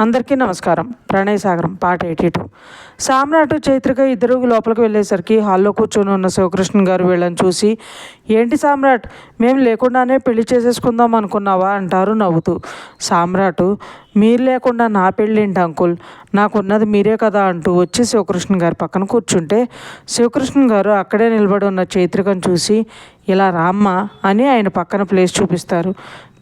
అందరికీ నమస్కారం. ప్రణయ్ సాగరం పాట ఎయిటీ టూ. సామ్రాట్ చైత్రిక ఇద్దరు లోపలికి వెళ్ళేసరికి హాల్లో కూర్చొని ఉన్న శివకృష్ణ గారు వీళ్ళని చూసి ఏంటి సామ్రాట్? మేము లేకుండానే పెళ్ళి చేసేసుకుందాం అనుకున్నావా? అంటారు నవ్వుతూ. సామ్రాట్ మీరు లేకుండా నా పెళ్ళేంటి అంకుల్? నాకున్నది మీరే కదా అంటూ వచ్చి శివకృష్ణ గారి పక్కన కూర్చుంటే శివకృష్ణ గారు అక్కడే నిలబడి ఉన్న చైత్రికను చూసి ఇలా రామ్మ అని ఆయన పక్కన ప్లేస్ చూపిస్తారు.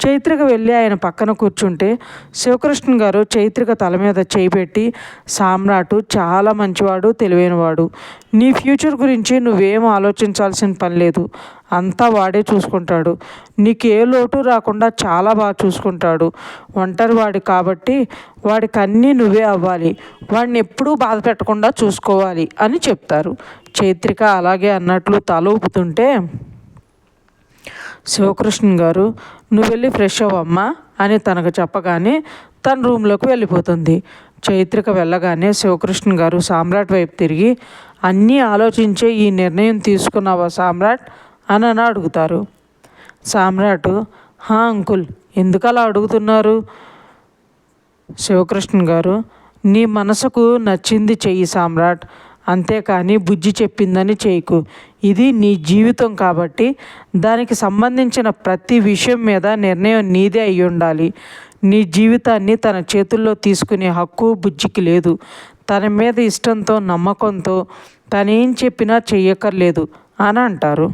చైత్రిక వెళ్ళి ఆయన పక్కన కూర్చుంటే శివకృష్ణ గారు చైత్రిక తల మీద చేయి పెట్టి సామ్రాటు చాలా మంచివాడు తెలివైనవాడు. నీ ఫ్యూచర్ గురించి నువ్వేం ఆలోచించాల్సిన పని లేదు. అంతా వాడే చూసుకుంటాడు. నీకు ఏ లోటు రాకుండా చాలా బాగా చూసుకుంటాడు. ఒంటరి వాడు కాబట్టి వాడికి అన్నీ నువ్వే అవ్వాలి. వాడిని ఎప్పుడూ బాధ పెట్టకుండా చూసుకోవాలి అని చెప్తారు. చైత్రిక అలాగే అన్నట్లు తల ఊపుతుంటే శివకృష్ణ గారు నువ్వు వెళ్ళి ఫ్రెష్ అవ్వమ్మా అని తనకు చెప్పగానే తన రూమ్లోకి వెళ్ళిపోతుంది. చైత్రిక వెళ్ళగానే శివకృష్ణ గారు సామ్రాట్ వైపు తిరిగి అన్నీ ఆలోచించే ఈ నిర్ణయం తీసుకున్నావా సామ్రాట్? అని అని అడుగుతారు. సామ్రాట్ హా అంకుల్ ఎందుకు అలా అడుగుతున్నారు? శివకృష్ణ గారు నీ మనసుకు నచ్చింది చెయ్యి సామ్రాట్ అంతేకాని బుజ్జి చెప్పిందని చేయకు. ఇది నీ జీవితం కాబట్టి దానికి సంబంధించిన ప్రతి విషయం మీద నిర్ణయం నీదే అయి ఉండాలి. నీ జీవితాన్ని తన చేతుల్లో తీసుకునే హక్కు బుజ్జికి లేదు. తన మీద ఇష్టంతో నమ్మకంతో తనేం చెప్పినా చెయ్యక్కర్లేదు అని అంటారు.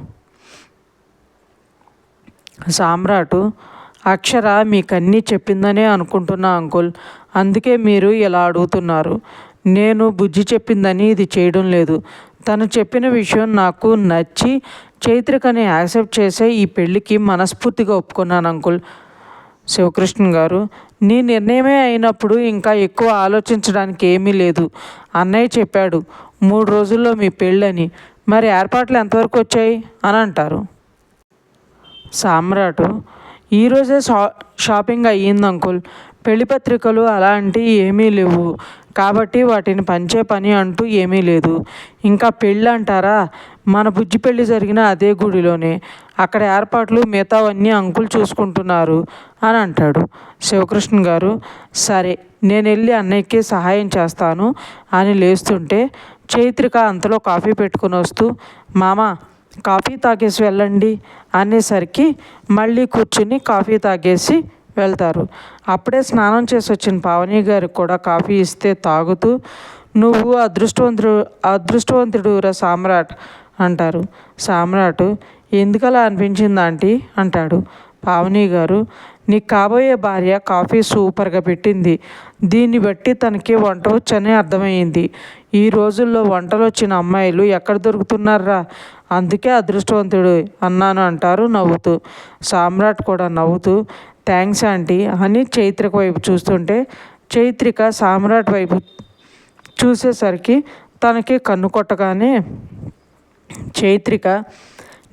సామ్రాటు అక్షర మీకన్నీ చెప్పిందనే అనుకుంటున్నా అంకుల్. అందుకే మీరు ఇలా అడుగుతున్నారు. నేను బుజ్జి చెప్పిందని ఇది చేయడం లేదు. తను చెప్పిన విషయం నాకు నచ్చి చైత్రికని యాక్సెప్ట్ చేసే ఈ పెళ్ళికి మనస్ఫూర్తిగా ఒప్పుకున్నాను అంకుల్. శివకృష్ణ గారు నీ నిర్ణయమే అయినప్పుడు ఇంకా ఎక్కువ ఆలోచించడానికి ఏమీ లేదు. అన్నయ్య చెప్పాడు మూడు రోజుల్లో మీ పెళ్ళని మరి ఏర్పాట్లు ఎంతవరకు వచ్చాయి? అని అంటారు. సామ్రాటు ఈరోజే షా షాపింగ్ అయ్యింది అంకుల్. పెళ్ళి పత్రికలు అలాంటివి ఏమీ లేవు. కాబట్టి వాటిని పంచే పని అంటూ ఏమీ లేదు. ఇంకా పెళ్ళి అంటారా? మన బుజ్జి పెళ్ళి జరిగిన అదే గుడిలోనే. అక్కడ ఏర్పాట్లు మిగతావన్నీ అంకులు చూసుకుంటున్నారు అని అంటాడు శివకృష్ణ గారు. సరే నేను వెళ్ళి అన్నయ్యకి సహాయం చేస్తాను అని లేస్తుంటే చైత్రిక అంతలో కాఫీ పెట్టుకుని వస్తూ మామ కాఫీ తాగేసి వెళ్ళండి అనేసరికి మళ్ళీ కూర్చుని కాఫీ తాగేసి వెళ్తారు. అప్పుడే స్నానం చేసి వచ్చిన పావని గారికి కూడా కాఫీ ఇస్తే తాగుతూ నువ్వు అదృష్టవంతుడు అదృష్టవంతుడు రా సామ్రాట్ అంటారు. సామ్రాట్ ఎందుకలా అనిపించింది ఆంటీ? అంటాడు. పావని గారు నీకు కాబోయే భార్య కాఫీ సూపర్గా పెట్టింది. దీన్ని బట్టి తనకి వంట వచ్చని అర్థమైంది ఈ రోజుల్లో వంటలు వచ్చిన అమ్మాయిలు ఎక్కడ దొరుకుతున్నారా అందుకే అదృష్టవంతుడు అన్నాను అంటారు నవ్వుతూ. సామ్రాట్ కూడా నవ్వుతూ థ్యాంక్స్ ఆంటీ అని చైత్రిక వైపు చూస్తుంటే చైత్రిక సామ్రాట్ వైపు చూసేసరికి తనకి కన్ను కొట్టగానే చైత్రిక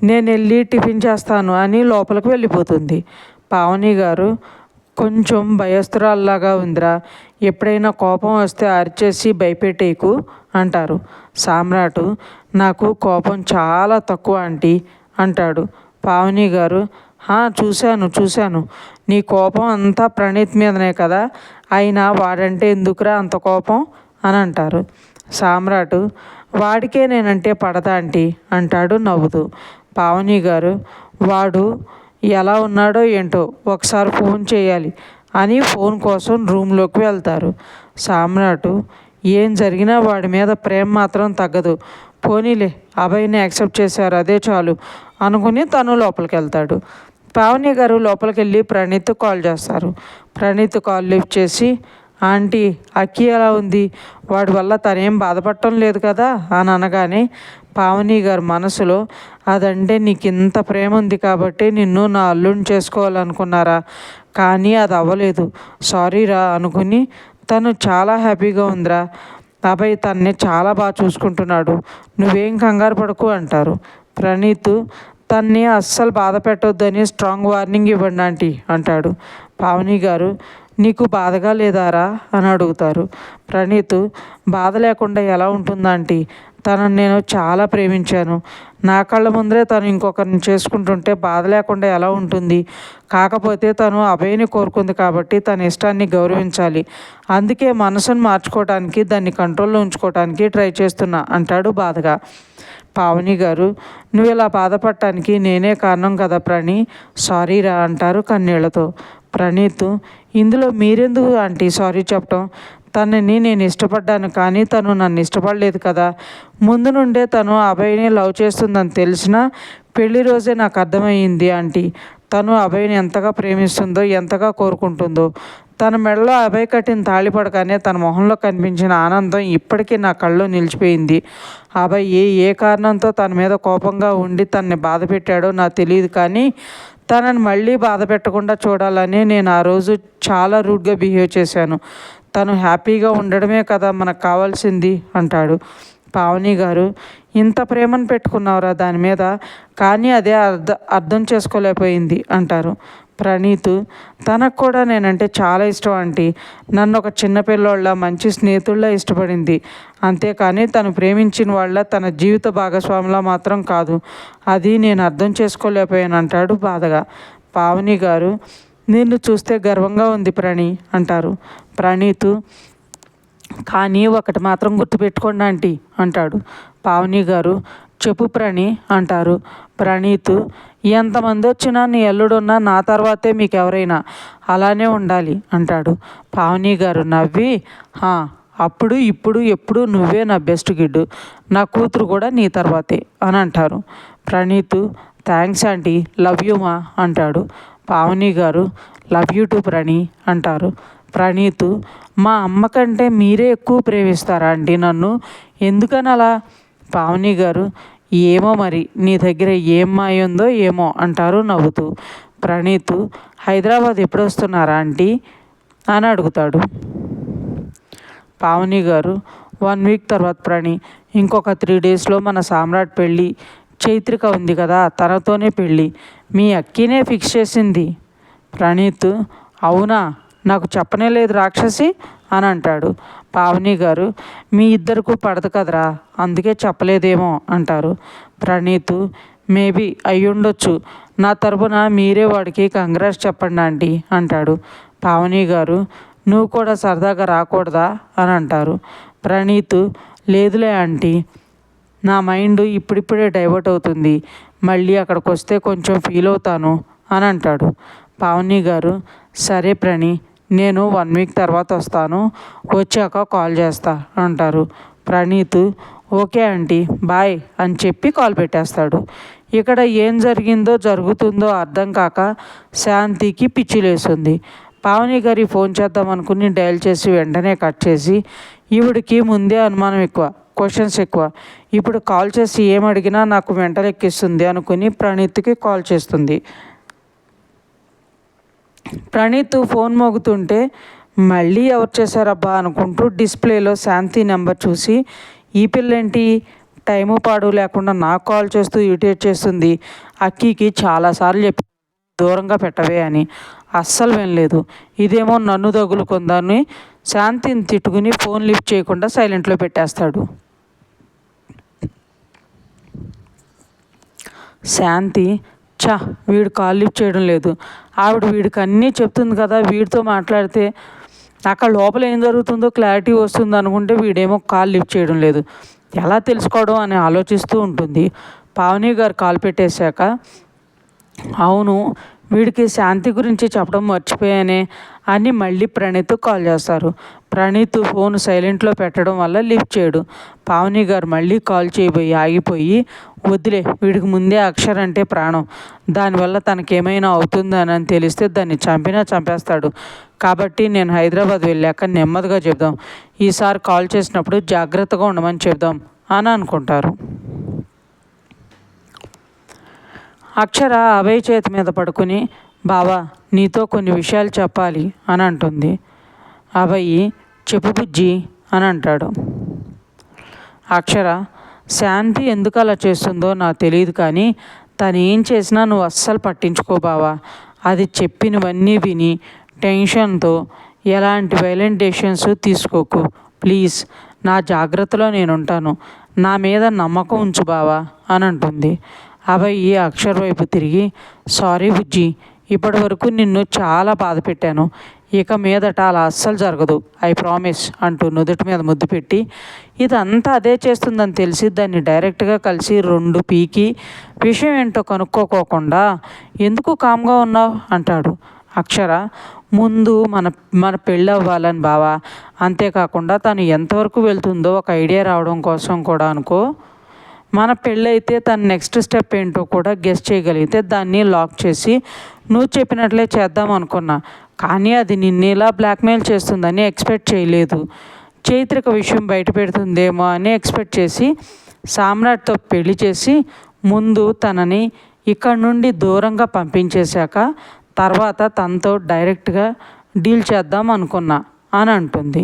నేను వెళ్ళి టిఫిన్ చేస్తాను అని లోపలికి వెళ్ళిపోతుంది. పావని గారు కొంచెం భయస్తురాల్లాగా ఉందిరా. ఎప్పుడైనా కోపం వస్తే అరిచేసి భయపెట్టేకు అంటారు. సామ్రాటు నాకు కోపం చాలా తక్కువ ఆంటీ అంటాడు. పావని గారు చూశాను చూశాను. నీ కోపం అంతా ప్రణీత్ మీదనే కదా. అయినా వాడంటే ఎందుకురా అంత కోపం? అని అంటారు. సామ్రాటు వాడికే నేనంటే పడదా ఆంటీ? అంటాడు నవ్వుతూ. పావని గారు వాడు ఎలా ఉన్నాడో ఏంటో ఒకసారి ఫోన్ చేయాలి అని ఫోన్ కోసం రూమ్లోకి వెళ్తారు. సామ్రాటు ఏం జరిగినా వాడి మీద ప్రేమ మాత్రం తగ్గదు. పోనీలే అభయ్ని యాక్సెప్ట్ చేశారు అదే చాలు అనుకుని తను లోపలికి వెళ్తాడు. పావని గారు లోపలికి వెళ్ళి ప్రణీత్ కాల్ చేస్తారు. ప్రణీత్ కాల్ లిఫ్ట్ చేసి ఆంటీ అక్కి ఎలా ఉంది? వాడి వల్ల తనేం బాధపడటం లేదు కదా? అని అనగానే పావని గారి మనసులో అదంటే నీకు ఇంత ప్రేమ ఉంది కాబట్టి నిన్ను నా అల్లుని చేసుకోవాలనుకున్నారా? కానీ అది అవ్వలేదు. సారీరా అనుకుని తను చాలా హ్యాపీగా ఉందిరా. అభయ్ తన్ని చాలా బాగా చూసుకుంటున్నాడు. నువ్వేం కంగారు పడకు అంటారు. ప్రణీత్ తన్ని అస్సలు బాధ పెట్టొద్దని స్ట్రాంగ్ వార్నింగ్ ఇవ్వండి ఆంటీ అంటాడు. పావని గారు నీకు బాధగా లేదారా? అని అడుగుతారు. ప్రణీత్ బాధ లేకుండా ఎలా ఉంటుందంటీ తనను నేను చాలా ప్రేమించాను. నా కళ్ళ ముందరే తను ఇంకొకరిని చేసుకుంటుంటే బాధ లేకుండా ఎలా ఉంటుంది? కాకపోతే తను అభయని కోరుకుంది కాబట్టి తన ఇష్టాన్ని గౌరవించాలి. అందుకే మనసును మార్చుకోవడానికి దాన్ని కంట్రోల్లో ఉంచుకోవడానికి ట్రై చేస్తున్నా అంటాడు బాధగా. పావని గారు నువ్వు ఇలా బాధపడటానికి నేనే కారణం కదా ప్రణి? సారీరా అంటారు కన్నీళ్ళతో. ప్రణీత్ ఇందులో మీరెందుకు ఆంటీ సారీ చెప్పటం? తనని నేను ఇష్టపడ్డాను కానీ తను నన్ను ఇష్టపడలేదు కదా. ముందు నుండే తను అభయ్ని లవ్ చేస్తుందని తెలిసినా పెళ్ళి రోజే నాకు అర్థమయ్యింది ఆంటీ. తను అభయ్ని ఎంతగా ప్రేమిస్తుందో ఎంతగా కోరుకుంటుందో. తన మెడలో అభయ కట్టిన తాళి పడగానే తన మొహంలో కనిపించిన ఆనందం ఇప్పటికీ నా కళ్ళలో నిలిచిపోయింది. అభయ్ ఏ ఏ కారణంతో తన మీద కోపంగా ఉండి తనని బాధ పెట్టాడో నాకు తెలియదు కానీ తనని మళ్ళీ బాధ పెట్టకుండా చూడాలని నేను ఆ రోజు చాలా రూడ్గా బిహేవ్ చేశాను. తను హ్యాపీగా ఉండడమే కదా మనకు కావాల్సింది అంటాడు పావని గారు. ఇంత ప్రేమను పెట్టుకున్నావురా దాని మీద? కానీ అదే అర్థ అర్థం చేసుకోలేకపోయింది అంటారు. ప్రణీత్ తనకు కూడా నేనంటే చాలా ఇష్టం ఆంటీ. నన్ను ఒక చిన్నపిల్లోళ్ళ మంచి స్నేహితుల్లా ఇష్టపడింది. అంతేకాని తను ప్రేమించిన వాళ్ళ తన జీవిత భాగస్వామిలా మాత్రం కాదు. అది నేను అర్థం చేసుకోలేకపోయాను అంటాడు బాధగా. పావని గారు నిన్ను చూస్తే గర్వంగా ఉంది ప్రణి అంటారు. ప్రణీత్ కానీ ఒకటి మాత్రం గుర్తుపెట్టుకోండి ఆంటీ అంటాడు. పావని గారు చెప్పు ప్రణి అంటారు. ప్రణీత్ ఎంతమంది వచ్చినా నీ ఎల్లుడున్నా నా తర్వాతే మీకు ఎవరైనా అలానే ఉండాలి అంటాడు. పావని గారు నవ్వి? "హా, అప్పుడు ఇప్పుడు ఎప్పుడు నువ్వే నా బెస్ట్ గిడ్డు. నా కూతురు కూడా నీ తర్వాతే అని అంటారు. Praneeth thanks aunty love you మా అంటాడు. పావని గారు లవ్ యూ టు ప్రణి అంటారు. ప్రణీత్ మా అమ్మ కంటే మీరే ఎక్కువ ప్రేమిస్తారా అండి నన్ను? ఎందుకని అలా పావని గారు ఏమో మరి నీ దగ్గర ఏం మాయ ఉందో ఏమో అంటారు నవ్వుతూ. ప్రణీత్ హైదరాబాద్ ఎప్పుడు వస్తున్నారా ఆంటీ? అని అడుగుతాడు. పావని గారు వన్ వీక్ తర్వాత ప్రణి ఇంకొక త్రీ డేస్లో మన సామ్రాట్ పెళ్ళి చైత్రిక ఉంది కదా తనతోనే పెళ్ళి మీ అక్కినే ఫిక్స్ చేసింది. ప్రణీత్ అవునా? నాకు చెప్పనే లేదు రాక్షసి అని అంటాడు. పావని గారు మీ ఇద్దరికి పడదు కదరా అందుకే చెప్పలేదేమో అంటారు. ప్రణీత్ మేబీ అయ్యుండొచ్చు నా తరపున మీరే వాడికి కంగ్రాస్ చెప్పండి ఆంటీ అంటాడు. పావని గారు నువ్వు కూడా సరదాగా రాకూడదా అని అంటారు. ప్రణీత్ లేదులే ఆంటీ నా మైండ్ ఇప్పుడిప్పుడే డైవర్ట్ అవుతుంది మళ్ళీ అక్కడికి వస్తే కొంచెం ఫీల్ అవుతాను అని అంటాడు. పావని గారు సరే ప్రణి నేను వన్ వీక్ తర్వాత వస్తాను. వచ్చాక కాల్ చేస్తా అంటారు. ప్రణీత్ ఓకే ఆంటీ బాయ్ అని చెప్పి కాల్ పెట్టేస్తాడు. ఇక్కడ ఏం జరిగిందో జరుగుతుందో అర్థం కాక శాంతికి పిచ్చిలేస్తుంది పావని గారి ఫోన్ చేద్దాం అనుకుని డయల్ చేసి వెంటనే కట్ చేసి ఈవిడికి ముందే అనుమానం ఎక్కువ క్వశ్చన్స్ ఎక్కువ. ఇప్పుడు కాల్ చేసి ఏం అడిగినా నాకు వెంటలెక్కిస్తుంది అనుకుని ప్రణీత్కి కాల్ చేస్తుంది. ప్రణీత్ ఫోన్ మోగుతుంటే మళ్ళీ ఎవరు చేశారబ్బా? అనుకుంటూ డిస్ప్లేలో శాంతి నెంబర్ చూసి ఈ పిల్లేంటి? టైము పాడు లేకుండా నాకు కాల్ చేస్తూ ఇరిటేట్ చేస్తుంది. అక్కీకి చాలాసార్లు చెప్పి దూరంగా పెట్టవే అని. అస్సలు వినలేదు. ఇదేమో నన్ను తగులుకుందని శాంతిని తిట్టుకుని ఫోన్ లిఫ్ట్ చేయకుండా సైలెంట్లో పెట్టేస్తాడు. శాంతి చా వీడు కాల్ లిఫ్ట్ చేయడం లేదు. ఆవిడ వీడికి అన్నీ చెప్తుంది కదా వీడితో మాట్లాడితే అక్కడ లోపల ఏం జరుగుతుందో క్లారిటీ వస్తుంది అనుకుంటే వీడేమో కాల్ లిఫ్ట్ చేయడం లేదు. ఎలా తెలుసుకోవడం అని ఆలోచిస్తూ ఉంటుంది. పావని గారు కాల్ పెట్టేశాక అవును వీడికి శాంతి గురించి చెప్పడం మర్చిపోయానే అని మళ్ళీ ప్రణీత్ కాల్ చేస్తారు. ప్రణీత్ ఫోన్ సైలెంట్లో పెట్టడం వల్ల లిఫ్ట్ చేయడు. పావని గారు మళ్ళీ కాల్ చేయబోయి ఆగిపోయి వదిలే వీడికి ముందే అక్షర్ అంటే ప్రాణం. దానివల్ల తనకేమైనా అవుతుందని అని తెలిస్తే దాన్ని చంపినా చంపేస్తాడు. కాబట్టి నేను హైదరాబాద్ వెళ్ళాక నెమ్మదిగా చెప్దాం ఈసారి కాల్ చేసినప్పుడు జాగ్రత్తగా ఉండమని చెప్దాం అని అనుకుంటారు. అక్షర అభయ్ చేతి మీద పడుకుని బావా నీతో కొన్ని విషయాలు చెప్పాలి అని అంటుంది. అభయ్ చెప్పు బుజ్జి అని అంటాడు. అక్షర శాంతి ఎందుకు అలా చేస్తుందో నాకు తెలియదు కానీ తను ఏం చేసినా నువ్వు అస్సలు పట్టించుకో బావా. అది చెప్పినవన్నీ విని టెన్షన్తో ఎలాంటి వైలెంట్ డెసిషన్స్ తీసుకోకు. ప్లీజ్ నా జాగ్రత్తలో నేను ఉంటాను నా మీద నమ్మకం ఉంచు బావా అని అంటుంది. అభయ్ అక్షర్ వైపు తిరిగి సారీ బుజ్జి ఇప్పటి వరకు నిన్ను చాలా బాధ పెట్టాను. ఇక మీదట అలా అస్సలు జరగదు. ఐ ప్రామిస్ అంటూ నుదుటి మీద ముద్దు పెట్టి ఇదంతా అదే చేస్తుందని తెలిసి దాన్ని డైరెక్ట్గా కలిసి రెండు పీకి విషయం ఏంటో కనుక్కోకోకుండా ఎందుకు కామ్గా ఉన్నావు? అంటాడు. అక్షర ముందు మన మన పెళ్ళి అవ్వాలని బావా. అంతేకాకుండా తను ఎంతవరకు వెళ్తుందో ఒక ఐడియా రావడం కోసం కూడా అనుకో. మన పెళ్ళైతే తన నెక్స్ట్ స్టెప్ ఏంటో కూడా గెస్ట్ చేయగలిగితే దాన్ని లాక్ చేసి నువ్వు చెప్పినట్లే చేద్దాం అనుకున్నా కానీ అది నిన్ను ఇలా బ్లాక్మెయిల్ చేస్తుందని ఎక్స్పెక్ట్ చేయలేదు. చైత్రిక విషయం బయట పెడుతుందేమో అని ఎక్స్పెక్ట్ చేసి సామ్రాట్తో పెళ్ళి చేసి ముందు తనని ఇక్కడ నుండి దూరంగా పంపించేశాక తర్వాత తనతో డైరెక్ట్గా డీల్ చేద్దాం అనుకున్నా అని అంటుంది.